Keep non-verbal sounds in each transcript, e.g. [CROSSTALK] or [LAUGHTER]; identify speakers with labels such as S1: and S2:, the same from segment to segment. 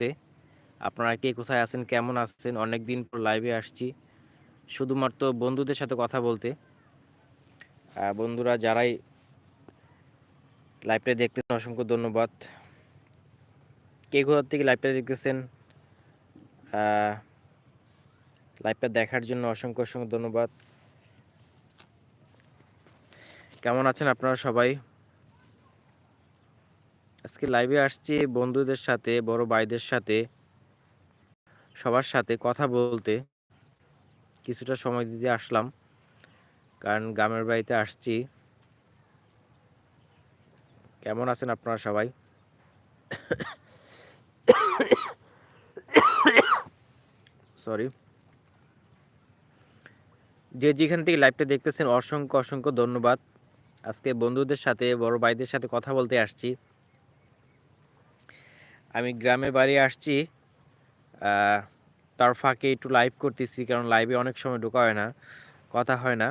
S1: লাগতেছে আপনারা কে কোথায় আছেন, কেমন আছেন? অনেক দিন পর লাইভে আসছি। শুধুমাত্র বন্ধুদের সাথে কথা বলতে। বন্ধুরা, যারাই লাইভটা দেখতেছেন, অসংখ্য ধন্যবাদ। কে কোথা থেকে লাইভটা দেখতেছেন? লাইভটা দেখার জন্য অসংখ্য অসংখ্য ধন্যবাদ। কেমন আছেন আপনারা সবাই? আজকে লাইভে আসছি বন্ধুদের সাথে, বড় ভাইদের সাথে, সবার সাথে কথা বলতে। কিছুটা সময় দিতে আসলাম, কারণ গ্রামের বাড়িতে আসছি। কেমন আছেন আপনারা সবাই? সরি যে যেখান থেকে লাইভটা দেখতেছেন, অসংখ্য অসংখ্য ধন্যবাদ। আজকে বন্ধুদের সাথে, বড় ভাইদের সাথে কথা বলতে আসছি। আমি গ্রামে বাড়ি আসছি তার ফাঁকে একটু লাইভ করতেছি, কারণ লাইভে অনেক সময় ঢোকা হয় না, কথা হয় না।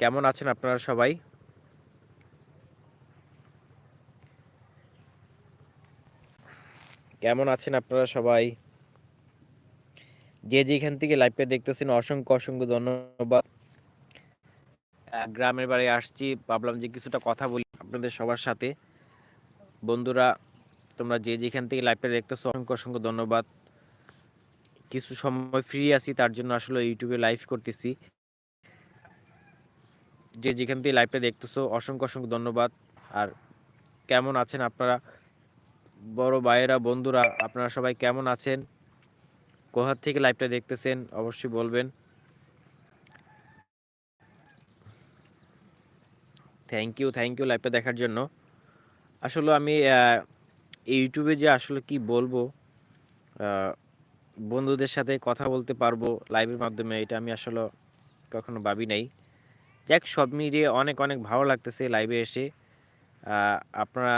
S1: কেমন আছেন আপনারা সবাই? কেমন আছেন আপনারা সবাই? যে যেখান থেকে লাইভটা দেখতেছেন, অসংখ্য অসংখ্য ধন্যবাদ। গ্রামের বাড়ি আসছি, ভাবলাম যে কিছুটা কথা বলি আপনাদের সবার সাথে। বন্ধুরা, তোমরা যে যেখান থেকে লাইভটা দেখতেছো, অসংখ্য অসংখ্য ধন্যবাদ। কিছু সময় ফ্রি আছি, তার জন্য আসলে ইউটিউবে লাইভ করতেছি। যে যেখান থেকে লাইভটা দেখতেছো, অসংখ্য অসংখ্য ধন্যবাদ। আর কেমন আছেন আপনারা? বড় ভাইয়েরা, বন্ধুরা, আপনারা সবাই কেমন আছেন? কোথার থেকে লাইভটা দেখতেছেন, অবশ্যই বলবেন। থ্যাংক ইউ থ্যাংক ইউ লাইভটা দেখার জন্য। আসলে আমি ইউটিউবে যে আসলে কি বলব বন্ধুদের সাথে কথা বলতে পারব লাইভের মাধ্যমে, এটা আমি আসলে কখনো ভাবি নাই। যাক, সব মিলিয়ে অনেক অনেক ভালো লাগতেছে লাইভে এসে। আপনারা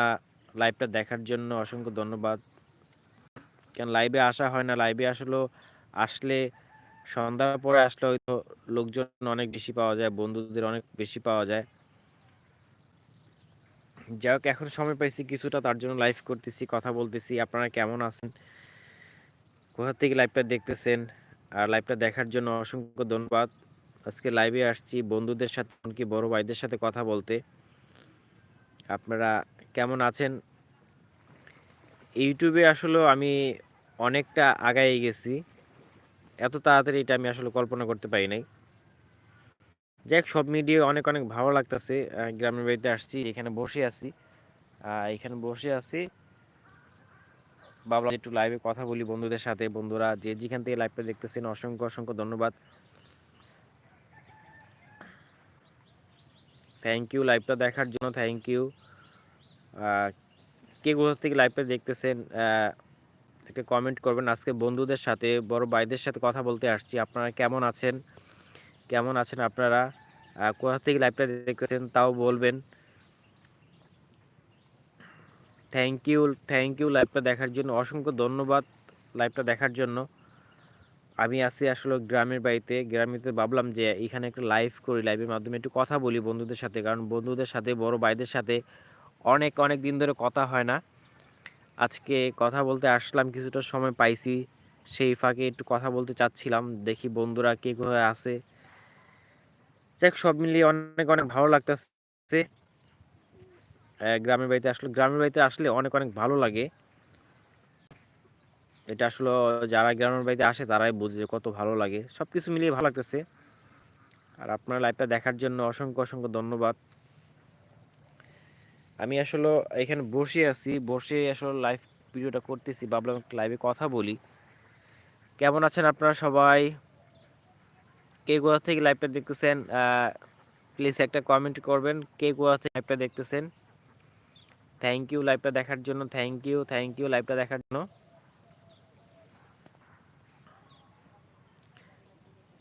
S1: লাইভটা দেখার জন্য অসংখ্য ধন্যবাদ। কেন লাইভে আসা হয় না লাইভে আসলে আসলে সন্ধ্যার পরে আসলে হয়তো লোকজন অনেক বেশি পাওয়া যায়, বন্ধুদের অনেক বেশি পাওয়া যায়। যাই হোক, এখন সময় পাইছি কিছুটা, তার জন্য লাইভ করতেছি, কথা বলতেছি। আপনারা কেমন আছেন? কোথা থেকে লাইভটা দেখতেছেন? আর লাইভটা দেখার জন্য অসংখ্য ধন্যবাদ। আজকে লাইভে আসছি বন্ধুদের সাথে, এমনকি বড় ভাইদের সাথে কথা বলতে। আপনারা কেমন আছেন? ইউটিউবে আসলে আমি অনেকটা আগায় গেছি। এত তাড়াতাড়ি এটা আমি আসলে কল্পনা করতে পারি নাই। যাক, সব মিডিয়ে অনেক অনেক ভালো লাগতেছে গ্রামের বাড়িতে আসছি, এখানে বসে আছি। এখানে বসে আছি। বাবলা একটু লাইভে কথা বলি বন্ধুদের সাথে, বন্ধুরা যে যেখান থেকে লাইভটা দেখতেছেন, অসংখ্য অসংখ্য ধন্যবাদ। থ্যাংক ইউ লাইভটা দেখার জন্য থ্যাংক ইউ কে কোথা থেকে লাইভটা দেখতেছেন একটা কমেন্ট করবেন। আজকে বন্ধুদের সাথে, বড় ভাইদের সাথে কথা বলতে আসছি। আপনারা কেমন আছেন? কেমন আছেন আপনারা? কোথা থেকে লাইভটা দেখতেছেন তাও বলবেন। থ্যাংক ইউ থ্যাংক ইউ লাইভটা দেখার জন্য, অসংখ্য ধন্যবাদ লাইভটা দেখার জন্য। আমি আছি আসলে গ্রামের বাড়িতে, গ্রামেতে ভাবলাম যে এখানে একটু লাইভ করি লাইভের মাধ্যমে একটু কথা বলি বন্ধুদের সাথে, কারণ বন্ধুদের সাথে, বড় ভাইদের সাথে অনেক অনেক দিন ধরে কথা হয় না। আজকে কথা বলতে আসলাম, কিছুটা সময় পাইছি, সেই ফাঁকে একটু কথা বলতে চাচ্ছিলাম, দেখি বন্ধুরা কে কোথায় আছে। যাক, সব মিলিয়ে অনেক অনেক ভালো লাগতেছে। গ্রামের বাড়িতে আসলে, গ্রামের বাড়িতে আসলে অনেক অনেক ভালো লাগে। এটা আসলে যারা গ্রামের বাড়িতে আসে, তারাই বুঝে কত ভালো লাগে। সব কিছু মিলিয়ে ভালো লাগতেছে। আর আপনার লাইভটা দেখার জন্য অসংখ্য অসংখ্য ধন্যবাদ। আমি আসলে এখানে বসে আছি, বসে আসলে লাইভ ভিডিওটা করতেছি। ভাবলাম লাইভে কথা বলি। কেমন আছেন আপনারা সবাই? কে কোথা থেকে লাইভটা দেখতেছেন প্লিজ একটা কমেন্ট করবেন, কে কোথা থেকে লাইভটা দেখতেছেন। থ্যাংক ইউ লাইভটা দেখার জন্য থ্যাংক ইউ থ্যাংক ইউ লাইভটা দেখার জন্য।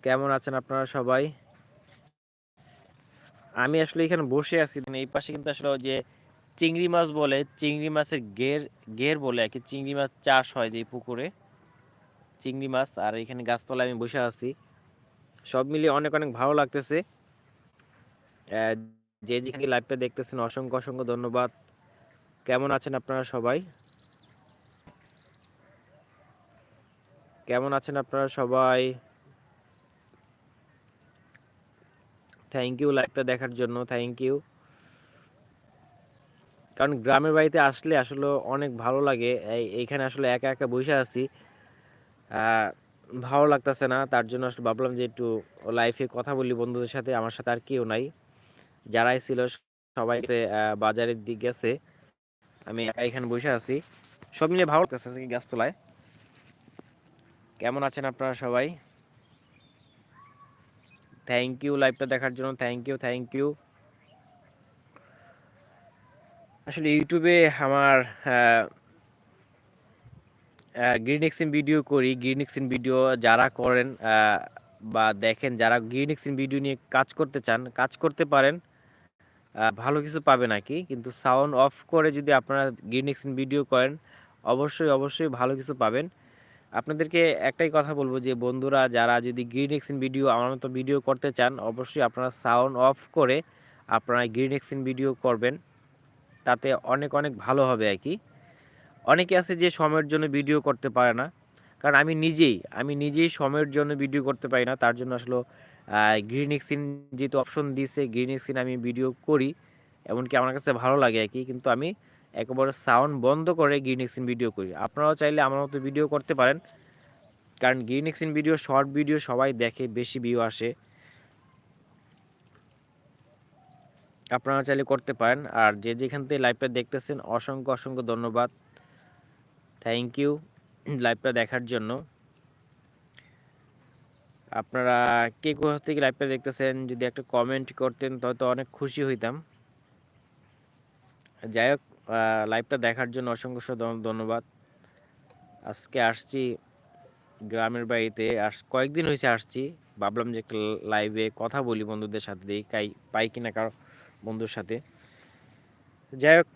S1: কেমন আছেন আপনারা সবাই? আমি আসলে এখানে বসে আছি মানে এই পাশে কিন্তু আসলে যে চিংড়ি মাছ বলে, চিংড়ি মাছের গের গের বলে আর কি, চিংড়ি মাছ চাষ হয় যে পুকুরে। চিংড়ি মাছ আর এখানে গাছতলায় আমি বসে আছি। সব মিলিয়ে অনেক অনেক ভালো লাগতেছে। যে যেখানে লাইভটা দেখতেছেন, অসংখ্য অসংখ্য ধন্যবাদ। কেমন আছেন আপনারা সবাই? কেমন আছেন আপনারা সবাই? থ্যাংক ইউ লাইভটা দেখার জন্য থ্যাংক ইউ কারণ গ্রামের বাড়িতে আসলে আসলে অনেক ভালো লাগে। এইখানে আসলে একা একা বসে আছি। ভালো লাগতেছে না। তার জন্য আসলে ভাবলাম যে একটু লাইফে কথা বলি বন্ধুদের সাথে, আমার সাথে আর কেউ নাই। যারাই ছিল সবাই বাজারের দিক গেছে, আমি এখানে বসে আছি। সব মিলে ভালো লাগতেছে আজকে গাছতলায়। কেমন আছেন আপনারা সবাই? থ্যাংক ইউ লাইভটা দেখার জন্য থ্যাংক ইউ থ্যাংক ইউ আসলে ইউটিউবে আমার গ্রিন এক্সিন ভিডিও করি। গ্রিন এক্সিন ভিডিও যারা করেন বা দেখেন, যারা গ্রিন এক্সিন ভিডিও নিয়ে কাজ করতে চান, কাজ করতে পারেন ভালো কিছু পাবে নাকি? কিন্তু সাউন্ড অফ করে যদি আপনারা গ্রিন এক্সিন ভিডিও করেন, অবশ্যই অবশ্যই ভালো কিছু পাবেন। আপনাদেরকে একটাই কথা বলব যে, বন্ধুরা, যারা যদি গ্রিন এক্সিন ভিডিও আমার মতো ভিডিও করতে চান, অবশ্যই আপনারা সাউন্ড অফ করে আপনারা গ্রিন এক্সিন ভিডিও করবেন। তাতে অনেক অনেক ভালো হবে আর কি। অনেকে আছে যে সময়ের জন্য ভিডিও করতে পারে না। কারণ আমি নিজেই আমি নিজেই সময়ের জন্য ভিডিও করতে পারি না। তার জন্য আসলে গ্রিন এক্সিন যেহেতু অপশন দিয়েছে গ্রিন এক্সিন আমি ভিডিও করি। এমনকি আমার কাছে ভালো লাগে আর কি। কিন্তু আমি একেবারে সাউন্ড বন্ধ করে গ্রিন এক্সিন ভিডিও করি। আপনারাও চাইলে আমার মতো ভিডিও করতে পারেন। কারণ গ্রিন এক্সিন ভিডিও শর্ট ভিডিও সবাই দেখে, বেশি ভিউ আসে। আপনারা চাইলে করতে পারেন। আর যে যেখান থেকে লাইভটা দেখতেছেন, অসংখ্য অসংখ্য ধন্যবাদ। থ্যাংক ইউ লাইভটা দেখার জন্য। আপনারা কে কোথা থেকে লাইভটা দেখতেছেন, যদি একটা কমেন্ট করতেন তো অনেক খুশি হইতাম। যাই হোক লাইভটা দেখার জন্য অসংখ্য অসংখ্য ধন্যবাদ। আজকে আসছি গ্রামের বাড়িতে। আস কয়েকদিন হয়েছে আসছি। ভাবলাম যে একটা লাইভে কথা বলি বন্ধুদের সাথে, দেখি কাই পাই কিনা কারও বন্ধুর সাথে। যাই হোক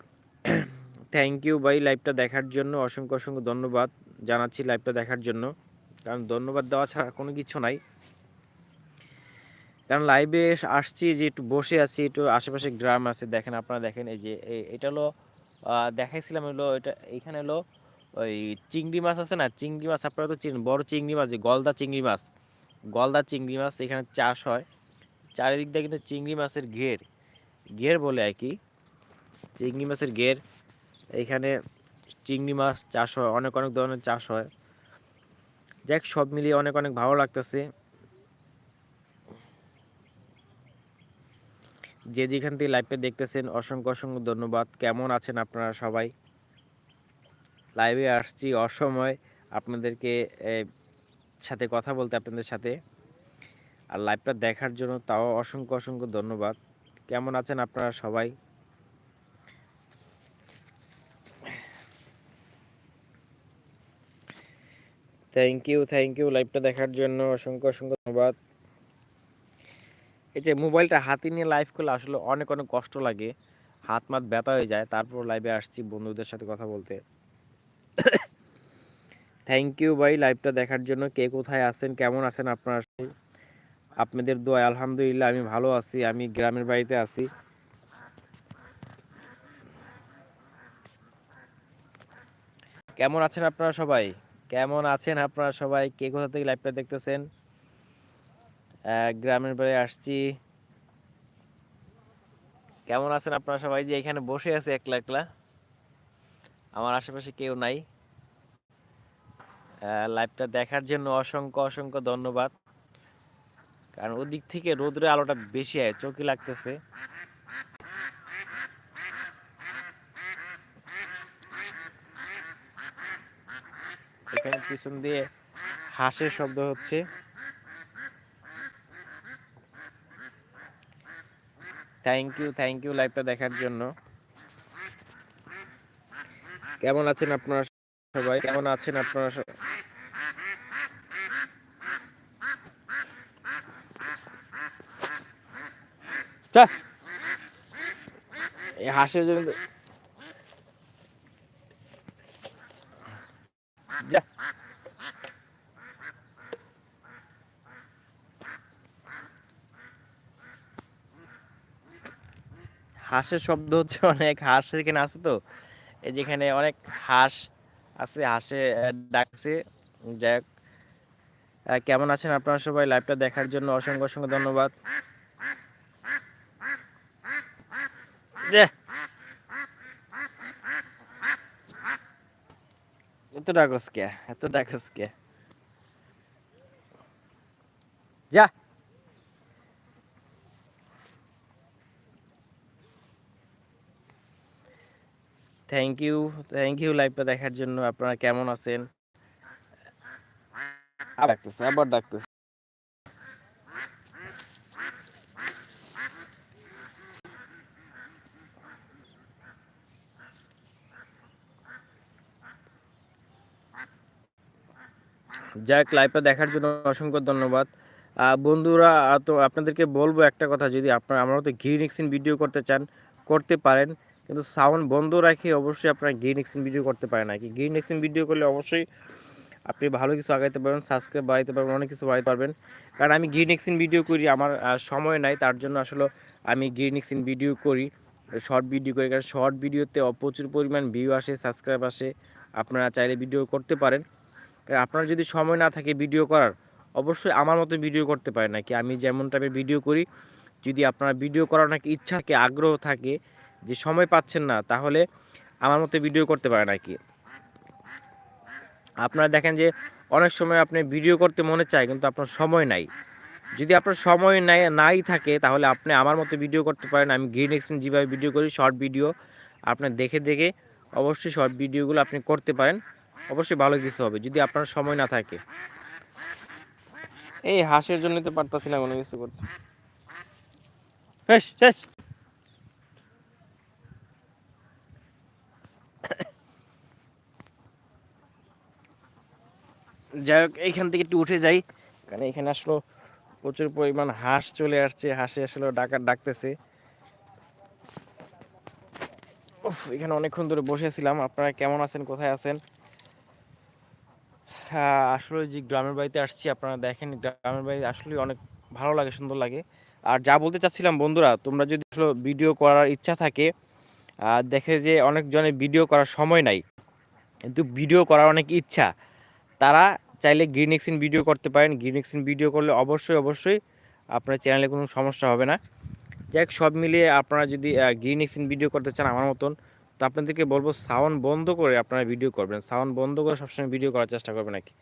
S1: থ্যাংক ইউ ভাই লাইভটা দেখার জন্য। অসংখ্য অসংখ্য ধন্যবাদ জানাচ্ছি লাইভটা দেখার জন্য। কারণ ধন্যবাদ দেওয়া ছাড়া কোনো কিছু নাই। কারণ লাইভে আসছি যে একটু বসে আছি, একটু আশেপাশে গ্রাম আছে। দেখেন আপনারা দেখেন এই যে এটা হলো দেখাইছিলাম হলো, এটা এখানে হলো ওই চিংড়ি মাছ আছে না? চিংড়ি মাছ আপনারা তো চিনেন, বড় চিংড়ি মাছ যে গলদা চিংড়ি মাছ। গলদা চিংড়ি মাছ এখানে চাষ হয়। চারিদিক দিয়ে কিন্তু চিংড়ি মাছের ঘের। ঘের বলে আর কি। চিংড়ি মাছের ঘের। এইখানে চিংড়ি মাছ চাষ হয়, অনেক অনেক ধরনের চাষ হয়। যাক, সব মিলিয়ে অনেক অনেক ভালো লাগতেছে। যে যেখান থেকে লাইভটা দেখতেছেন, অসংখ্য অসংখ্য ধন্যবাদ। কেমন আছেন আপনারা সবাই? লাইভে আসছি অসময় আপনাদেরকে সাথে কথা বলতে আপনাদের সাথে। আর লাইভটা দেখার জন্য তাও অসংখ্য অসংখ্য ধন্যবাদ। কেমন আছেন আপনারা সবাই? থ্যাংক ইউ থ্যাংক ইউ লাইভটা দেখার জন্য অসংখ্য অসংখ্য ধন্যবাদ। এই যে মোবাইলটা হাতে নিয়ে লাইভ করলে আসলে অনেক অনেক কষ্ট লাগে। হাত মাত ব্যথা হয়ে যায়, তারপর লাইভে আসছি বন্ধুদের সাথে কথা বলতে। থ্যাংক ইউ ভাই লাইভটা দেখার জন্য। কে কোথায় আছেন? কেমন আছেন আপনারা? আপনাদের দোয়া, আলহামদুলিল্লাহ, আমি ভালো আছি। আমি গ্রামের বাড়িতে আছি। কেমন আছেন আপনারা সবাই? কেমন আছেন আপনারা সবাই? কে কোথা থেকে লাইভটা দেখতেছেন? গ্রামের বাড়ি আসছি। কেমন আছেন আপনারা সবাই? যে এখানে বসে আছে একলা একলা। আমার আশেপাশে কেউ নাই। লাইভটা দেখার জন্য অসংখ্য অসংখ্য ধন্যবাদ। কারণ ওদিক থেকে রোদ্রের আলোটা বেশি হয় চোখে লাগতেছে। এখানে পিছন দিয়ে হাঁসের শব্দ হচ্ছে। থ্যাংক ইউ থ্যাংক ইউ লাইভটা দেখার জন্য। কেমন আছেন আপনারা সবাই? কেমন আছেন আপনারা। এই হাঁসের জন্য হাঁসের শব্দ হচ্ছে [LAUGHS] অনেক। হাঁস এখানে আছে তো? এই যেখানে অনেক হাঁস আছে, হাঁসে ডাকছে। যাই কেমন আছেন আপনারা সবাই? লাইভটা দেখার জন্য অসংখ্য অসংখ্য ধন্যবাদ। এত ডাকস কে? এত ডাকস কে? যা। থ্যাংক ইউ থ্যাংক ইউ লাইভটা দেখার জন্য। আপনারা কেমন আছেন? আর ডাকতেছে আবার ডাকতেছে। যাক লাইভটা দেখার জন্য অসংখ্য ধন্যবাদ। আহ, বন্ধুরা তো আপনাদেরকে বলব একটা কথা যদি আপনারা আমার মতো গ্রিন এক্সিন ভিডিও করতে চান করতে পারেন। কিন্তু সাউন্ড বন্ধ রাখে অবশ্যই আপনারা গ্রিন এক্সিন ভিডিও করতে পারেন আর কি। গ্রিন এক্সিন ভিডিও করলে অবশ্যই আপনি ভালো কিছু আগাইতে পারবেন সাবস্ক্রাইব বাড়াইতে পারবেন, অনেক কিছু বাড়াইতে পারবেন। কারণ আমি গ্রিন এক্সিন ভিডিও করি, আমার সময় নাই, তার জন্য আসলে আমি গ্রিন এক্সিন ভিডিও করি শর্ট ভিডিও করি। কারণ শর্ট ভিডিওতে প্রচুর পরিমাণ ভিউ আসে সাবস্ক্রাইব আসে, আপনারা চাইলে ভিডিও করতে পারেন। কারণ আপনার যদি সময় না থাকে ভিডিও করার, অবশ্যই আমার মতো ভিডিও করতে পারেন নাকি আমি যেমন টাইপের ভিডিও করি, যদি আপনার ভিডিও করার নাকি ইচ্ছা থাকে, আগ্রহ থাকে যে সময় পাচ্ছেন না, তাহলে আমার মতো ভিডিও করতে পারেন আর কি। আপনারা দেখেন যে, অনেক সময় আপনি ভিডিও করতে মনে চায়, কিন্তু আপনার সময় নাই। যদি আপনার সময় নাই নাই থাকে, তাহলে আপনি আমার মতো ভিডিও করতে পারেন। আমি গ্রিন এক্সচেঞ্জ যেভাবে ভিডিও করি শর্ট ভিডিও আপনার দেখে দেখে অবশ্যই শর্ট ভিডিওগুলো আপনি করতে পারেন। অবশ্যই ভালো কিছু হবে, যদি আপনার সময় না থাকে। এই হাঁসের জন্য তো পারতাছি না কোনো কিছু করতে। যাই হোক, এইখান থেকে একটু উঠে যাই। কারণ এখানে আসলে প্রচুর পরিমাণ হাঁস চলে আসছে। হাঁসে আসলে ডাকার ডাকতেছে। এখানে অনেকক্ষণ ধরে বসেছিলাম আপনারা কেমন আছেন? কোথায় আছেন? হ্যাঁ আসলে যে গ্রামের বাড়িতে আসছি। আপনারা দেখেন, গ্রামের বাড়িতে আসলে অনেক ভালো লাগে, সুন্দর লাগে। আর যা বলতে চাচ্ছিলাম, বন্ধুরা, তোমরা যদি আসলে ভিডিও করার ইচ্ছা থাকে দেখে যে অনেকজনের ভিডিও করার সময় নাই, কিন্তু ভিডিও করার অনেক ইচ্ছা, তারা চাইলে গ্রিন এক্সিন ভিডিও করতে পারেন। গ্রিন এক্সিন ভিডিও করলে অবশ্যই অবশ্যই আপনার চ্যানেলে কোনো সমস্যা হবে না। যাই সব মিলিয়ে আপনারা যদি গ্রিন এক্সিন ভিডিও করতে চান আমার মতন, তো আপনাদেরকে বলব সাউন্ড বন্ধ করে আপনারা ভিডিও করবেন। সাউন্ড বন্ধ করে সবসময় ভিডিও করার চেষ্টা করবেন নাকি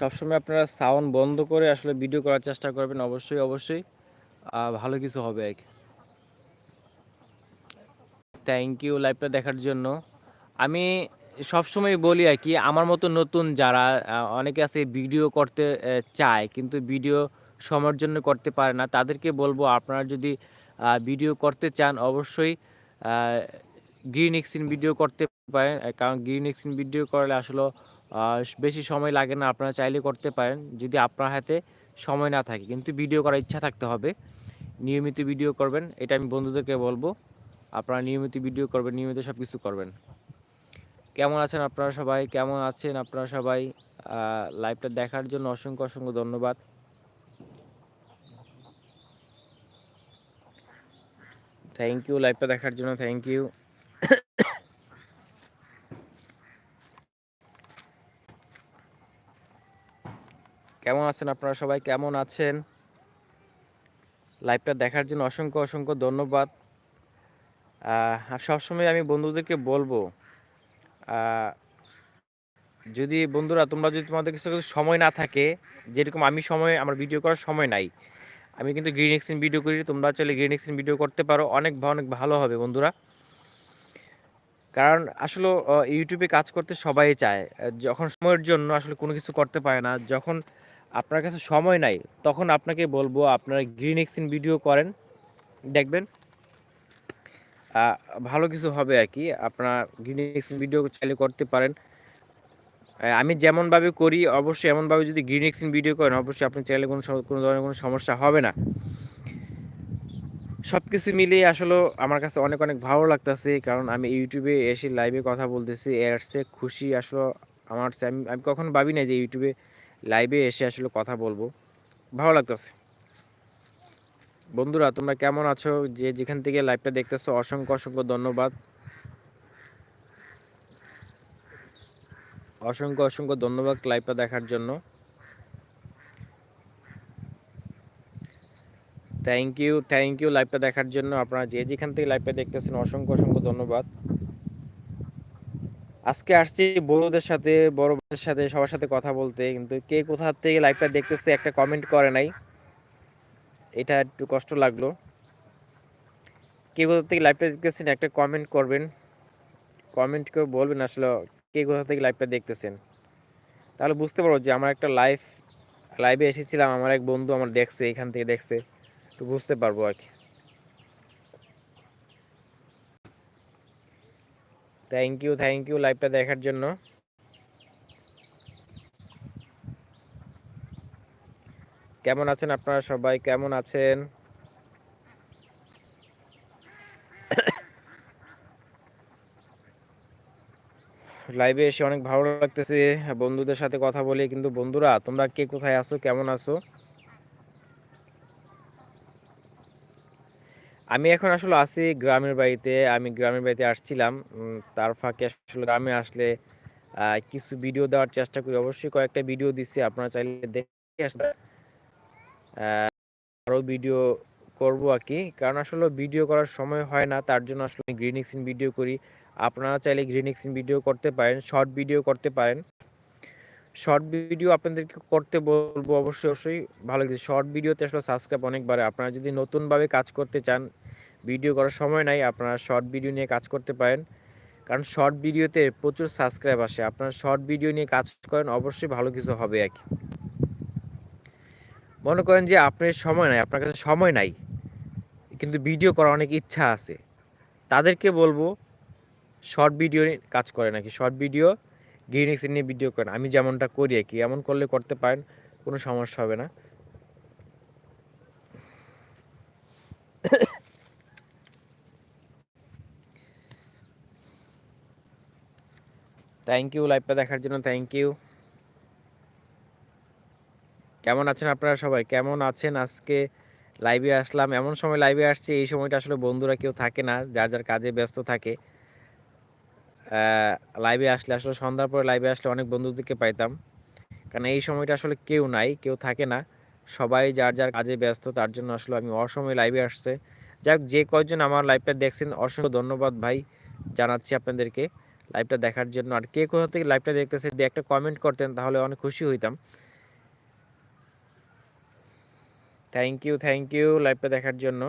S1: সবসময় আপনারা সাউন্ড বন্ধ করে আসলে ভিডিও করার চেষ্টা করবেন। অবশ্যই অবশ্যই ভালো কিছু হবে আর কি। থ্যাংক ইউ লাইভটা দেখার জন্য। আমি সবসময় বলি আর কি, আমার মতো নতুন যারা অনেকে আছে ভিডিও করতে চায়, কিন্তু ভিডিও সময়ের জন্য করতে পারে না, তাদেরকে বলব আপনারা যদি ভিডিও করতে চান, অবশ্যই গ্রিন এক্সিন ভিডিও করতে পারেন কারণ গ্রিন এক্সিন ভিডিও করলে আসলে বেশি সময় লাগে না, আপনারা চাইলে করতে পারেন, যদি আপনার হাতে সময় না থাকে, কিন্তু ভিডিও করার ইচ্ছা থাকতে হবে, নিয়মিত ভিডিও করবেন, এটা আমি বন্ধুদেরকে বলব। আপনারা নিয়মিত ভিডিও করবেন, নিয়মিত সব কিছু করবেন। কেমন আছেন আপনারা সবাই? কেমন আছেন আপনারা সবাই? লাইভটা দেখার জন্য অসংখ্য অসংখ্য ধন্যবাদ। থ্যাংক ইউ লাইভটা দেখার জন্য থ্যাংক ইউ কেমন আছেন আপনারা সবাই? কেমন আছেন? লাইভটা দেখার জন্য অসংখ্য অসংখ্য ধন্যবাদ। আর সবসময় আমি বন্ধুদেরকে বলব যদি বন্ধুরা তোমরা যদি তোমাদের কিছু সময় না থাকে, যেরকম আমি সময়, আমার ভিডিও করার সময় নাই, আমি কিন্তু গ্রিন এক্সিন ভিডিও করি, তোমরা চাইলে গ্রিন এক্সিন ভিডিও করতে পারো, অনেক অনেক ভালো হবে বন্ধুরা। কারণ আসলে ইউটিউবে কাজ করতে সবাই চায়, যখন সময়ের জন্য আসলে কোনো কিছু করতে পারে না, যখন আপনার কাছে সময় নাই, তখন আপনাকে বলব, আপনারা গ্রিন এক্সিন ভিডিও করেন, দেখবেন ভালো কিছু হবে আর কি। আপনারা গ্রিন এক্সিন ভিডিও চাইলে করতে পারেন। আমি যেমনভাবে করি, অবশ্যই এমনভাবে যদি গ্রিন এক্সিন ভিডিও করেন, অবশ্যই আপনি চাইলে কোনো কোনো ধরনের কোনো সমস্যা হবে না। সব কিছু মিলিয়ে আসলে আমার কাছে অনেক অনেক ভালো লাগতেছে, কারণ আমি ইউটিউবে এসে লাইভে কথা বলতেছি চেয়ে খুশি আসলে আমার আমি আমি কখনো ভাবি না যে ইউটিউবে লাইভে এসে আসলে কথা বলব। ভালো লাগতেছে। বন্ধুরা, তোমরা কেমন আছো? যে যেখান থেকে লাইভটা দেখতেছো, অসংখ্য অসংখ্য ধন্যবাদ। অসংখ্য অসংখ্য ধন্যবাদ লাইভটা দেখার জন্য। থ্যাংক ইউ থ্যাংক ইউ লাইভটা দেখার জন্য। আপনারা যে যেখান থেকে লাইভটা দেখতেছেন, অসংখ্য অসংখ্য ধন্যবাদ। আজকে আসছি বড়দের সাথে বড়দের সাথে, সবার সাথে কথা বলতে। কিন্তু কে কোথা থেকে লাইভটা দেখতেছে, একটা কমেন্ট করে নাই। এটা একটু কষ্ট লাগল। কে কোথা থেকে লাইভটা দেখতেছেন একটা কমেন্ট করবেন। কমেন্ট করে বলবেন আসলে কে কোথা থেকে লাইভটা দেখতেছেন। তাহলে বুঝতে পারব যে আমার একটা লাইভ লাইভে এসেছিলাম, আমার এক বন্ধু আমার দেখছে, এখান থেকে দেখছে একটু বুঝতে পারব আর কি। থ্যাংক ইউ থ্যাংক ইউ লাইভটা দেখার জন্য। কেমন আছেন আপনারা সবাই? কেমন আছেন? লাইভে এসে অনেক ভালো লাগতেছে, বন্ধুদের সাথে কথা বলি। কিন্তু বন্ধুরা, তোমরা কে কোথায় আছো? কেমন আছো? আমি এখন আসলে আছি গ্রামের বাড়িতে, আমি গ্রামের বাড়িতে আসছিলাম। তার ফাঁকে আসলে গ্রামে আসলে কিছু ভিডিও দেওয়ার চেষ্টা করি। অবশ্যই কয়েকটা ভিডিও দিচ্ছি, আপনারা চাইলে দেখে আসতে আরও ভিডিও করব আর কি। কারণ আসলে ভিডিও করার সময় হয় না, তার জন্য আসলে আমি গ্রিন এক্সিন ভিডিও করি। আপনারা চাইলে গ্রিন এক্সিন ভিডিও করতে পারেন শর্ট ভিডিও করতে পারেন। শর্ট ভিডিও আপনাদেরকে করতে বলব অবশ্যই অবশ্যই ভালো কিছু শর্ট ভিডিওতে আসলে সাবস্ক্রাইব অনেক বাড়ে আপনারা যদি নতুনভাবে কাজ করতে চান ভিডিও করার সময় নাই, আপনারা শর্ট ভিডিও নিয়ে কাজ করতে পারেন। কারণ শর্ট ভিডিওতে প্রচুর সাবস্ক্রাইব আসে। আপনারা শর্ট ভিডিও নিয়ে কাজ করেন, অবশ্যই ভালো কিছু হবে আর কি। মনে করেন যে আপনার সময় নাই, আপনার কাছে সময় নাই, কিন্তু ভিডিও করার অনেক ইচ্ছা আছে। তাদেরকে বলব শর্ট ভিডিও কাজ করে নাকি? শর্ট ভিডিও গ্রিনিক্স নিয়ে ভিডিও করেন। আমি যেমনটা করি আর কি, এমন করলে করতে পারেন, কোনো সমস্যা হবে না। থ্যাংক ইউ লাইভটা দেখার জন্য থ্যাংক ইউ কেমন আছেন আপনারা সবাই? কেমন আছেন? আজকে লাইভে আসলাম। এমন সময় লাইভে আসছে, এই সময়টা আসলে বন্ধুরা কেউ থাকে না, যার যার কাজে ব্যস্ত থাকে। লাইভে আসলে আসলে সন্ধ্যার পরে লাইভে আসলে অনেক বন্ধুদেরকে পাইতাম। কারণ এই সময়টা আসলে কেউ নাই, কেউ থাকে না। সবাই যার যার কাজে ব্যস্ত, তার জন্য আসলে আমি অসময় লাইভে আসছে। যাক, যে কয়েকজন আমার লাইভটা দেখছেন, অসংখ্য ধন্যবাদ ভাই, জানাচ্ছি আপনাদেরকে। লাইভটা দেখার জন্য। আর কে কোথা থেকে লাইভটা দেখতেছে, যদি একটা কমেন্ট করতেন, তাহলে অনেক খুশি হইতাম। থ্যাংক ইউ থ্যাংক ইউ লাইভটা দেখার জন্য।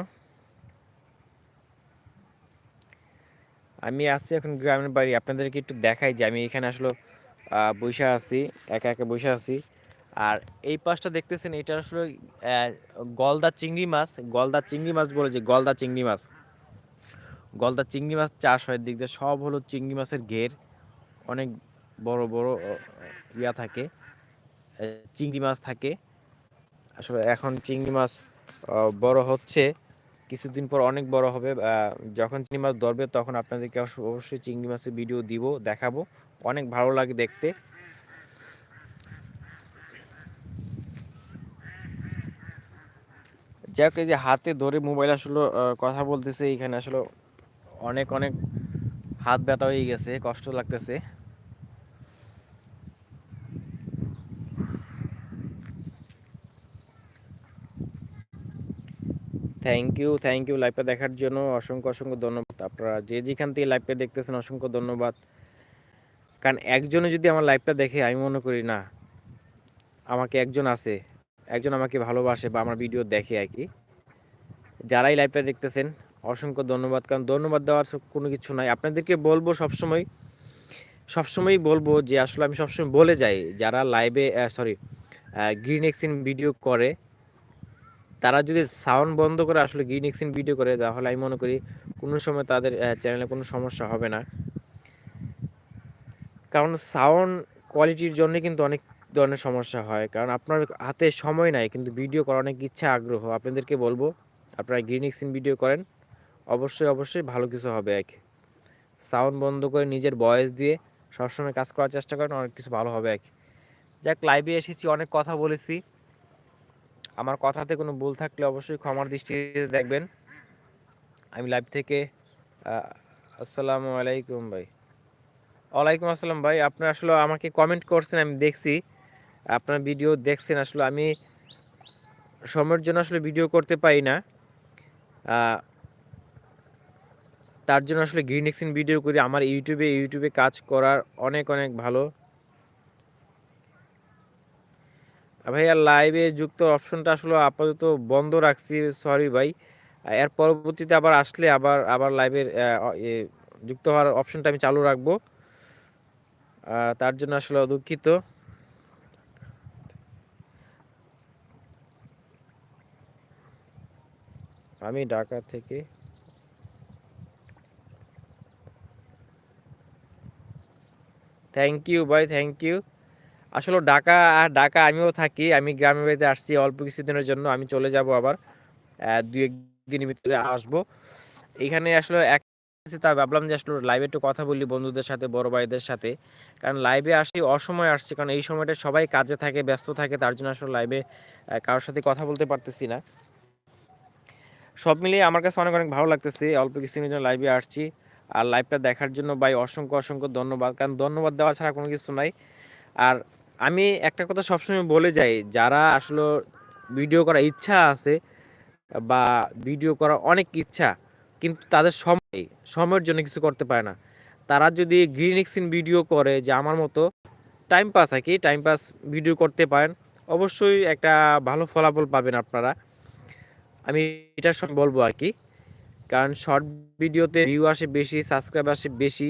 S1: আমি আসছি এখন গ্রামের বাড়ি। আপনাদেরকে একটু দেখাই যে আমি এখানে আসলে বৈশা আছি, একা একা বৈশা আছি। আর এই পাশটা দেখতেছেন, এটা আসলে গলদা চিংড়ি মাছ। গলদা চিংড়ি মাছ বলে যে গলদা চিংড়ি মাছ। গলদা চিংড়ি মাছ চাষ হয় দিক দিয়ে সব হলো চিংড়ি মাছের ঘের। অনেক বড় বড় ইয়া থাকে চিংড়ি মাছ থাকে। আসলে এখন চিংড়ি মাছ বড় হচ্ছে। কিছুদিন পর অনেক বড় হবে। যখন চিংড়ি মাছ ধরবে তখন আপনাদেরকে অবশ্যই চিংড়ি মাছের ভিডিও দিব, দেখাবো। অনেক ভালো লাগে দেখতে। যাক, এই যে হাতে ধরে মোবাইল আসলে কথা বলতেছে, এইখানে আসলে অনেক অনেক হাত ব্যথা হয়ে গেছে, কষ্ট লাগতেছে। থ্যাংক ইউ থ্যাংক ইউ লাইভটা দেখার জন্য অসংখ্য অসংখ্য ধন্যবাদ। আপনারা যে যেখান থেকে লাইভটা দেখতেছেন, অসংখ্য ধন্যবাদ। কারণ একজনে যদি আমার লাইভটা দেখে, আমি মনে করি, না, আমাকে একজন আছে, একজন আমাকে ভালোবাসে বা আমার ভিডিও দেখে আর কি। যারাই লাইভটা দেখতেছেন, অসংখ্য ধন্যবাদ। কারণ ধন্যবাদ দেওয়ার কোনো কিছু নাই। আপনাদেরকে বলব সবসময়, সবসময়ই বলব যে আসলে আমি সবসময় বলে যাই, যারা লাইভে সরি গ্রিন এক্সিন ভিডিও করে তারা যদি সাউন্ড বন্ধ করে আসলে গ্রিন এক্সিন ভিডিও করে, তাহলে আমি মনে করি কোনো সময় তাদের চ্যানেলে কোনো সমস্যা হবে না। কারণ সাউন্ড কোয়ালিটির জন্য কিন্তু অনেক ধরনের সমস্যা হয়। কারণ আপনার হাতে সময় নাই, কিন্তু ভিডিও করার অনেক ইচ্ছা, আগ্রহ। আপনাদেরকে বলব, আপনারা গ্রিন এক্সিন ভিডিও করেন, অবশ্যই অবশ্যই ভালো কিছু হবে এক। সাউন্ড বন্ধ করে নিজের ভয়েস দিয়ে সবসময় কাজ করার চেষ্টা করেন, অনেক কিছু ভালো হবে এক। যাক লাইভে এসেছি, অনেক কথা বলেছি। আমার কথাতে কোনো ভুল থাকলে অবশ্যই ক্ষমার দৃষ্টিতে দেখবেন। আমি লাইভ থেকে আসসালামু আলাইকুম ভাই। ওয়ালাইকুম আসসালাম ভাই আপনি আসলে আমাকে কমেন্ট করছেন, আমি দেখছি। আপনার ভিডিও দেখছেন, আসলে আমি সময়ের জন্য আসলে ভিডিও করতে পারি না। তার জন্য আসলে গ্রিন এক্সিন ভিডিও করি। আমার ইউটিউবে ইউটিউবে কাজ করার অনেক অনেক ভালো। ভাইয়া লাইভে যুক্ত অপশনটা আসলে আপাতত বন্ধ রাখছি সরি ভাই। এর পরবর্তীতে আবার আসলে আবার আবার লাইভের যুক্ত হওয়ার অপশনটা আমি চালু রাখব। তার জন্য আসলে দুঃখিত। আমি ঢাকা থেকে থ্যাংক ইউ ভাই থ্যাংক ইউ আসলে ঢাকা আর ঢাকা আমিও থাকি। আমি গ্রামের বাড়িতে আসছি অল্প কিছুদিনের জন্য। আমি চলে যাব আবার দুই একদিনের ভিতরে আসব। এখানে আসলে এক তা ভাবলাম যে আসলে লাইভে একটু কথা বলি বন্ধুদের সাথে, বড় ভাইদের সাথে। কারণ লাইভে আসছি, অসময় আসছি। কারণ এই সময়টা সবাই কাজে থাকে, ব্যস্ত থাকে। তার জন্য আসলে লাইভে কারোর সাথে কথা বলতে পারতেছি না। সব মিলিয়ে আমার কাছে অনেক অনেক ভালো লাগতেছে। অল্প কিছুদিনের জন্য লাইভে আসছি। আর লাইভটা দেখার জন্য ভাই অসংখ্য অসংখ্য ধন্যবাদ। কারণ ধন্যবাদ দেওয়া ছাড়া কোনো কিছু নাই। আর আমি একটা কথা সবসময় বলে যাই, যারা আসলে ভিডিও করার ইচ্ছা আছে বা ভিডিও করার অনেক ইচ্ছা, কিন্তু তাদের সময়, সময়ের জন্য কিছু করতে পারে না। তারা যদি গ্রিন এক্সিন ভিডিও করে যে আমার মতো টাইম পাস আর কি টাইম পাস ভিডিও করতে পারেন, অবশ্যই একটা ভালো ফলাফল পাবেন আপনারা। আমি সঙ্গে বলব আর কি, কারণ শর্ট ভিডিওতে ভিউ আসে বেশি সাবস্ক্রাইব আসে বেশি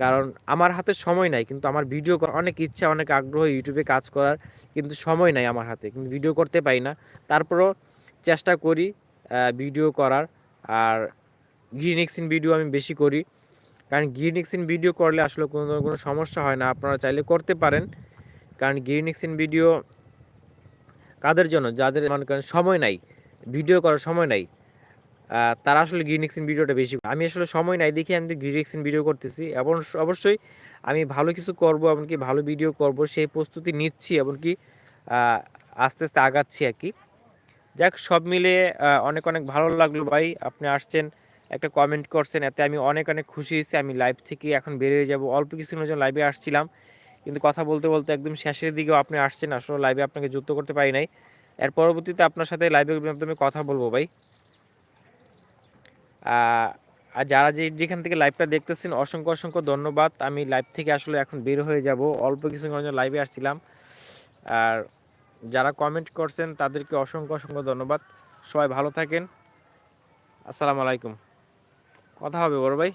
S1: কারণ আমার হাতে সময় নাই, কিন্তু আমার ভিডিও অনেক ইচ্ছা, অনেক আগ্রহ ইউটিউবে কাজ করার, কিন্তু সময় নাই আমার হাতে, কিন্তু ভিডিও করতে পারি না। তারপরও চেষ্টা করি ভিডিও করার, আর গ্রিন এক্সিন ভিডিও আমি বেশি করি। কারণ গ্রিন এক্সিন ভিডিও করলে আসলে কোনো কোনো সমস্যা হয় না, আপনারা চাইলে করতে পারেন। কারণ গ্রিন এক্সিন ভিডিও কাদের জন্য? যাদের মনে করেন সময় নাই ভিডিও করার সময় নাই তারা আসলে গ্রিন এক্সিন ভিডিওটা বেশি আমি আসলে সময় নাই দেখি আমি গ্রিন এক্সিন ভিডিও করতেছি। এবং অবশ্যই আমি ভালো কিছু করব, এমনকি ভালো ভিডিও করব, সেই প্রস্তুতি নিচ্ছি, এমনকি আস্তে আস্তে আগাচ্ছি আর কি। যাক, সব মিলে অনেক অনেক ভালো লাগল ভাই। আপনি আসছেন, একটা কমেন্ট করছেন, এতে আমি অনেক অনেক খুশি হয়েছি। আমি লাইভ থেকে এখন বেরিয়ে যাব। অল্প কিছুদিনের জন্য লাইভে আসছিলাম। কিন্তু কথা বলতে বলতে একদম শেষের দিকেও আপনি আসছেন। আসলে লাইভে আপনাকে যুক্ত করতে পারি নাই। এর পরবর্তীতে আপনার সাথে লাইভের মাধ্যমে কথা বলব ভাই। আর যারা যে যেখান থেকে লাইভটা দেখতেছেন, অসংখ্য অসংখ্য ধন্যবাদ। আমি লাইভ থেকে আসলে এখন বের হয়ে যাব। অল্প কিছু লাইভে আসছিলাম। আর যারা কমেন্ট করছেন, তাদেরকে অসংখ্য অসংখ্য ধন্যবাদ। সবাই ভালো থাকেন। আসসালামু আলাইকুম। কথা হবে বড় ভাই।